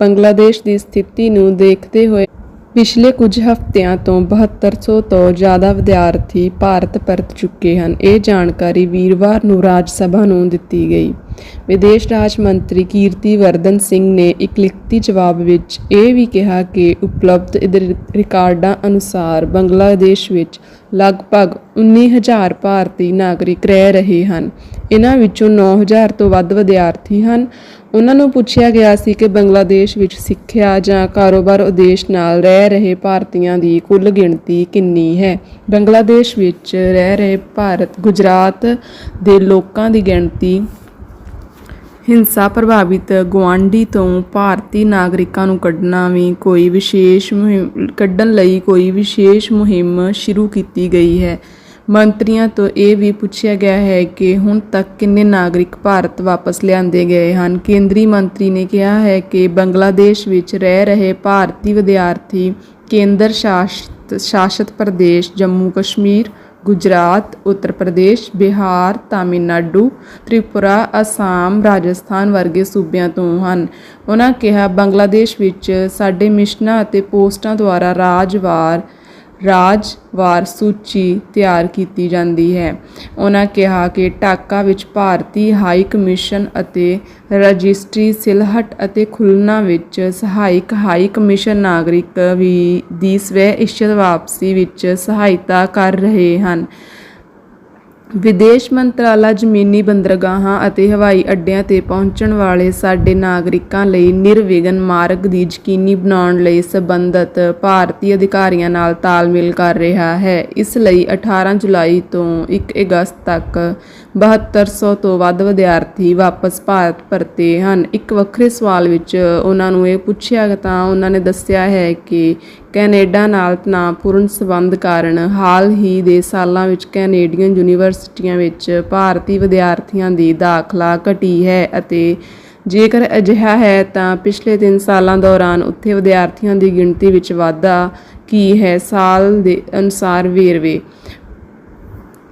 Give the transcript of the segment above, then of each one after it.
ਬੰਗਲਾਦੇਸ਼ ਦੀ ਸਥਿਤੀ ਨੂੰ ਦੇਖਦੇ ਹੋਏ ਪਿਛਲੇ ਕੁਝ ਹਫ਼ਤਿਆਂ ਤੋਂ 7200 ਤੋਂ ਜ਼ਿਆਦਾ ਵਿਦਿਆਰਥੀ ਭਾਰਤ ਪਰਤ ਚੁੱਕੇ ਹਨ। ਇਹ ਜਾਣਕਾਰੀ ਵੀਰਵਾਰ ਨੂੰ ਰਾਜ ਸਭਾ ਨੂੰ ਦਿੱਤੀ ਗਈ। ਵਿਦੇਸ਼ ਰਾਜ ਮੰਤਰੀ ਕੀਰਤੀ ਵਰਦਨ ਸਿੰਘ ਨੇ ਇੱਕ ਲਿਖਤੀ ਜਵਾਬ ਵਿੱਚ ਇਹ ਵੀ ਕਿਹਾ ਕਿ ਉਪਲਬਧ ਰਿਕਾਰਡਾਂ ਅਨੁਸਾਰ ਬੰਗਲਾਦੇਸ਼ ਵਿੱਚ ਲਗਭਗ 19000 ਭਾਰਤੀ ਨਾਗਰਿਕ ਰਹਿ ਰਹੇ ਹਨ। ਇਹਨਾਂ ਵਿੱਚੋਂ 9000 ਤੋਂ ਵੱਧ ਵਿਦਿਆਰਥੀ ਹਨ। ਉਹਨਾਂ ਨੂੰ ਪੁੱਛਿਆ ਗਿਆ ਸੀ ਕਿ ਬੰਗਲਾਦੇਸ਼ ਵਿੱਚ ਸਿੱਖਿਆ ਜਾਂ ਕਾਰੋਬਾਰ ਉਦੇਸ਼ ਨਾਲ ਰਹਿ ਰਹੇ ਭਾਰਤੀਆਂ ਦੀ ਕੁੱਲ ਗਿਣਤੀ ਕਿੰਨੀ ਹੈ? ਬੰਗਲਾਦੇਸ਼ ਵਿੱਚ ਰਹਿ ਰਹੇ ਭਾਰਤ, ਗੁਜਰਾਤ ਦੇ ਲੋਕਾਂ ਦੀ ਗਿਣਤੀ ਹਿੰਸਾ ਪ੍ਰਭਾਵਿਤ ਗੁਆਂਢੀ ਤੋਂ ਭਾਰਤੀ ਨਾਗਰਿਕਾਂ ਨੂੰ ਕੱਢਣਾ ਵੀ ਕੋਈ ਵਿਸ਼ੇਸ਼ ਮੁਹਿੰਮ ਕੱਢਣ ਲਈ ਕੋਈ ਵਿਸ਼ੇਸ਼ ਮੁਹਿੰਮ ਸ਼ੁਰੂ ਕੀਤੀ ਗਈ ਹੈ। ਮੰਤਰੀਆਂ ਤੋਂ ਇਹ ਵੀ ਪੁੱਛਿਆ ਗਿਆ ਹੈ ਕਿ ਹੁਣ ਤੱਕ ਕਿੰਨੇ ਨਾਗਰਿਕ ਭਾਰਤ ਵਾਪਸ ਲਿਆਂਦੇ ਗਏ ਹਨ। ਕੇਂਦਰੀ ਮੰਤਰੀ ਨੇ ਕਿਹਾ ਹੈ ਕਿ ਬੰਗਲਾਦੇਸ਼ ਵਿੱਚ ਰਹਿ ਰਹੇ ਭਾਰਤੀ ਵਿਦਿਆਰਥੀ ਕੇਂਦਰ ਸ਼ਾਸਿਤ ਸ਼ਾਸਿਤ ਪ੍ਰਦੇਸ਼ ਜੰਮੂ ਕਸ਼ਮੀਰ, ਗੁਜਰਾਤ, ਉੱਤਰ ਪ੍ਰਦੇਸ਼, ਬਿਹਾਰ, ਤਾਮਿਲਨਾਡੂ, ਤ੍ਰਿਪੁਰਾ, ਅਸਾਮ, ਰਾਜਸਥਾਨ ਵਰਗੇ ਸੂਬਿਆਂ ਤੋਂ ਹਨ। ਉਹਨਾਂ ਕਿਹਾ, ਬੰਗਲਾਦੇਸ਼ ਵਿੱਚ ਸਾਡੇ ਮਿਸ਼ਨਾਂ ਅਤੇ ਪੋਸਟਾਂ ਦੁਆਰਾ ਰਾਜਵਾਰ ਰਾਜਵਾਰ ਸੂਚੀ ਤਿਆਰ ਕੀਤੀ ਜਾਂਦੀ ਹੈ। ਉਹਨਾਂ ਕਿਹਾ ਕਿ ਢਾਕਾ ਵਿੱਚ ਭਾਰਤੀ ਹਾਈ ਕਮਿਸ਼ਨ ਅਤੇ ਰਜਿਸਟਰੀ ਸਿਲਹਟ ਅਤੇ ਖੁਲਨਾ ਵਿੱਚ ਸਹਾਇਕ ਹਾਈ ਕਮਿਸ਼ਨ ਨਾਗਰਿਕ ਵੀ ਦੀ ਸਵੈ ਇੱਛਤ ਵਾਪਸੀ ਵਿੱਚ ਸਹਾਇਤਾ ਕਰ ਰਹੇ ਹਨ। ਵਿਦੇਸ਼ ਮੰਤਰਾਲਾ ਜ਼ਮੀਨੀ ਬੰਦਰਗਾਹਾਂ ਅਤੇ ਹਵਾਈ ਅੱਡਿਆਂ ਤੇ ਪਹੁੰਚਣ ਵਾਲੇ ਸਾਡੇ ਨਾਗਰਿਕਾਂ ਲਈ ਨਿਰਵਿਘਨ ਮਾਰਗ ਦੀ ਯਕੀਨੀ ਬਣਾਉਣ ਲਈ ਸਬੰਧਤ ਭਾਰਤੀ ਅਧਿਕਾਰੀਆਂ ਨਾਲ ਤਾਲਮੇਲ ਕਰ ਰਿਹਾ ਹੈ। ਇਸ ਲਈ 18 ਜੁਲਾਈ ਤੋਂ 1 ਅਗਸਤ ਤੱਕ 7200 ਤੋਂ ਵੱਧ ਵਿਦਿਆਰਥੀ ਵਾਪਸ ਭਾਰਤ ਪਰਤੇ ਹਨ। ਇੱਕ ਵੱਖਰੇ ਸਵਾਲ ਵਿੱਚ ਉਹਨਾਂ ਨੂੰ ਇਹ ਪੁੱਛਿਆ ਤਾਂ ਉਹਨਾਂ ਨੇ ਦੱਸਿਆ ਹੈ ਕਿ ਕੈਨੇਡਾ ਨਾਲ ਤਣਾਅਪੂਰਨ ਸਬੰਧ ਕਾਰਨ ਹਾਲ ਹੀ ਦੇ ਸਾਲਾਂ ਵਿੱਚ ਕੈਨੇਡੀਅਨ ਯੂਨੀਵਰਸਿਟੀਆਂ ਵਿੱਚ ਭਾਰਤੀ ਵਿਦਿਆਰਥੀਆਂ ਦੀ ਦਾਖਲਾ ਘਟੀ ਹੈ ਅਤੇ ਜੇਕਰ ਅਜਿਹਾ ਹੈ ਤਾਂ ਪਿਛਲੇ 3 ਸਾਲਾਂ ਦੌਰਾਨ ਉੱਥੇ ਵਿਦਿਆਰਥੀਆਂ ਦੀ ਗਿਣਤੀ ਵਿੱਚ ਵਾਧਾ ਕੀ ਹੈ ਸਾਲ ਦੇ ਅਨੁਸਾਰ ਵੇਰਵੇ।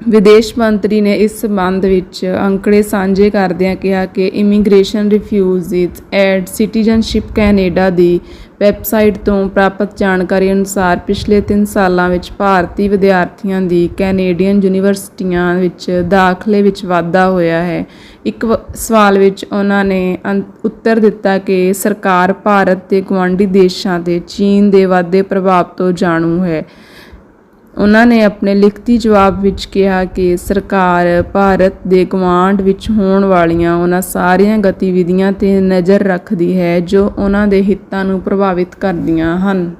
ਵਿਦੇਸ਼ ਮੰਤਰੀ ਨੇ ਇਸ ਸੰਬੰਧ ਵਿੱਚ ਅੰਕੜੇ ਸਾਂਝੇ ਕਰਦਿਆਂ ਕਿਹਾ ਕਿ immigration refugees and citizenship Canada the website ਤੋਂ ਪ੍ਰਾਪਤ ਜਾਣਕਾਰੀ ਅਨੁਸਾਰ ਪਿਛਲੇ 3 ਸਾਲਾਂ ਵਿੱਚ ਭਾਰਤੀ ਵਿਦਿਆਰਥੀਆਂ ਦੀ ਕੈਨੇਡੀਅਨ ਯੂਨੀਵਰਸਿਟੀਆਂ ਵਿੱਚ ਦਾਖਲੇ ਵਿੱਚ ਵਾਧਾ ਹੋਇਆ ਹੈ। ਇੱਕ ਸਵਾਲ ਵਿੱਚ ਉਹਨਾਂ ਨੇ ਅੰ- ਉੱਤਰ ਦਿੱਤਾ ਕਿ ਸਰਕਾਰ ਭਾਰਤ ਤੇ ਗੁਆਂਢੀ ਦੇਸ਼ਾਂ ਤੇ ਚੀਨ ਦੇ ਵਾਧੇ ਪ੍ਰਭਾਵ ਤੋਂ ਜਾਣੂ ਹੈ। ਉਹਨਾਂ ਨੇ ਆਪਣੇ ਲਿਖਤੀ ਜਵਾਬ ਵਿੱਚ ਕਿਹਾ ਕਿ ਸਰਕਾਰ ਭਾਰਤ ਦੇ ਗੁਆਂਢ ਵਿੱਚ ਹੋਣ ਵਾਲੀਆਂ ਉਹਨਾਂ ਸਾਰੀਆਂ ਗਤੀਵਿਧੀਆਂ ਤੇ ਨਜ਼ਰ ਰੱਖਦੀ ਹੈ ਜੋ ਉਹਨਾਂ ਦੇ ਹਿੱਤਾਂ ਨੂੰ ਪ੍ਰਭਾਵਿਤ ਕਰਦੀਆਂ ਹਨ।